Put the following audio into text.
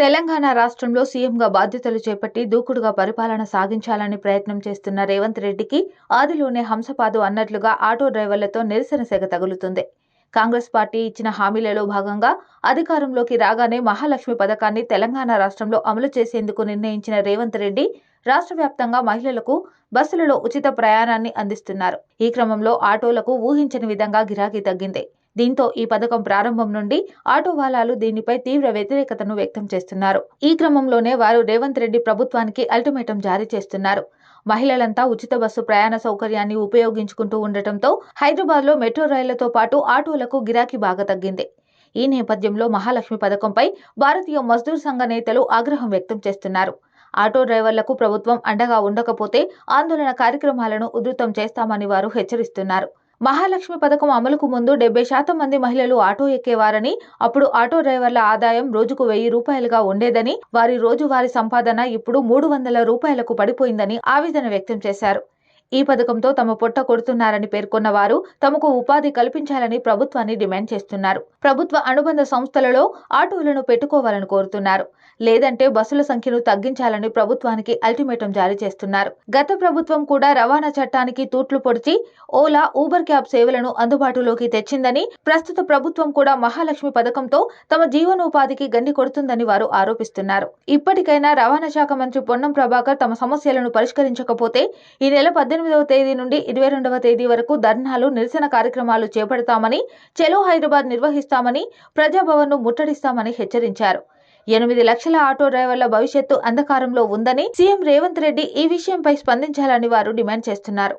తెలంగాణ రాష్ట్రంలో సీఎంగా బాధ్యతలు చేపట్టి దూకుడుగా పరిపాలన సాగించాలని ప్రయత్నం చేస్తున్న రేవంత్ రెడ్డికి ఆదిలోనే హంసపాదు అన్నట్లుగా ఆటో డ్రైవర్లతో నిరసన సెగ తగులుతుంది. కాంగ్రెస్ పార్టీ ఇచ్చిన హామీలలో భాగంగా అధికారంలోకి రాగానే మహాలక్ష్మి పథకాన్ని తెలంగాణ రాష్ట్రంలో అమలు చేసేందుకు నిర్ణయించిన రేవంత్ రెడ్డి రాష్ట్ర వ్యాప్తంగా మహిళలకు బస్సులలో ఉచిత ప్రయాణాన్ని అందిస్తున్నారు. ఈ క్రమంలో ఆటోలకు ఊహించని విధంగా గిరాకీ తగ్గింది. దీంతో ఈ పథకం ప్రారంభం నుండి ఆటో వాలాలు దీనిపై తీవ్ర వ్యతిరేకతను వ్యక్తం చేస్తున్నారు. ఈ క్రమంలోనే వారు రేవంత్ రెడ్డి ప్రభుత్వానికి అల్టిమేటం జారీ చేస్తున్నారు. మహిళలంతా ఉచిత బస్సు ప్రయాణ సౌకర్యాన్ని ఉపయోగించుకుంటూ ఉండటంతో హైదరాబాద్లో మెట్రో రైళ్ళతో పాటు ఆటోలకు గిరాకీ బాగా తగ్గింది. ఈ నేపథ్యంలో మహాలక్ష్మి పథకంపై భారతీయ మజ్దూర్ సంఘ నేతలు ఆగ్రహం వ్యక్తం చేస్తున్నారు. ఆటో డ్రైవర్లకు ప్రభుత్వం అండగా ఉండకపోతే ఆందోళన కార్యక్రమాలను ఉధృతం చేస్తామని వారు హెచ్చరిస్తున్నారు. మహాలక్ష్మి పథకం అమలుకు ముందు డెబ్బై శాతం మంది మహిళలు ఆటో ఎక్కేవారని అప్పుడు ఆటో డ్రైవర్ల ఆదాయం రోజుకు వెయ్యి రూపాయలుగా ఉండేదని వారి రోజువారీ సంపాదన ఇప్పుడు మూడు వందల రూపాయలకు పడిపోయిందని ఆవేదన వ్యక్తం చేశారు. ఈ పథకంతో తమ పొట్ట కొడుతున్నారని పేర్కొన్న వారు తమకు ఉపాధి కల్పించాలని ప్రభుత్వాన్ని డిమాండ్ చేస్తున్నారు. ప్రభుత్వ అనుబంధ సంస్థలలో ఆటోలను పెట్టుకోవాలని కోరుతున్నారు. లేదంటే బస్సుల సంఖ్యను తగ్గించాలని ప్రభుత్వానికి అల్టిమేటం జారీ చేస్తున్నారు. గత ప్రభుత్వం కూడా రవాణా చట్టానికి తూట్లు పొడిచి ఓలా ఊబర్ క్యాబ్ సేవలను అందుబాటులోకి తెచ్చిందని ప్రస్తుత ప్రభుత్వం కూడా మహాలక్ష్మి పథకంతో తమ జీవనోపాధికి గండి కొడుతుందని వారు ఆరోపిస్తున్నారు. ఇప్పటికైనా రవాణా శాఖ మంత్రి పొన్నం ప్రభాకర్ తమ సమస్యలను పరిష్కరించకపోతే ఈ నెల పద్దెనిమిది పద్దెనిమిదవ తేదీ నుండి ఇరవై రెండవ తేదీ వరకు ధర్నాలు నిరసన కార్యక్రమాలు చేపడతామని చెలో హైదరాబాద్ నిర్వహిస్తామని ప్రజాభవన్ను ముట్టడిస్తామని హెచ్చరించారు. ఎనిమిది లక్షల ఆటో డ్రైవర్ల భవిష్యత్తు అంధకారంలో ఉందని సీఎం రేవంత్ రెడ్డి ఈ విషయంపై స్పందించాలని వారు డిమాండ్ చేస్తున్నారు.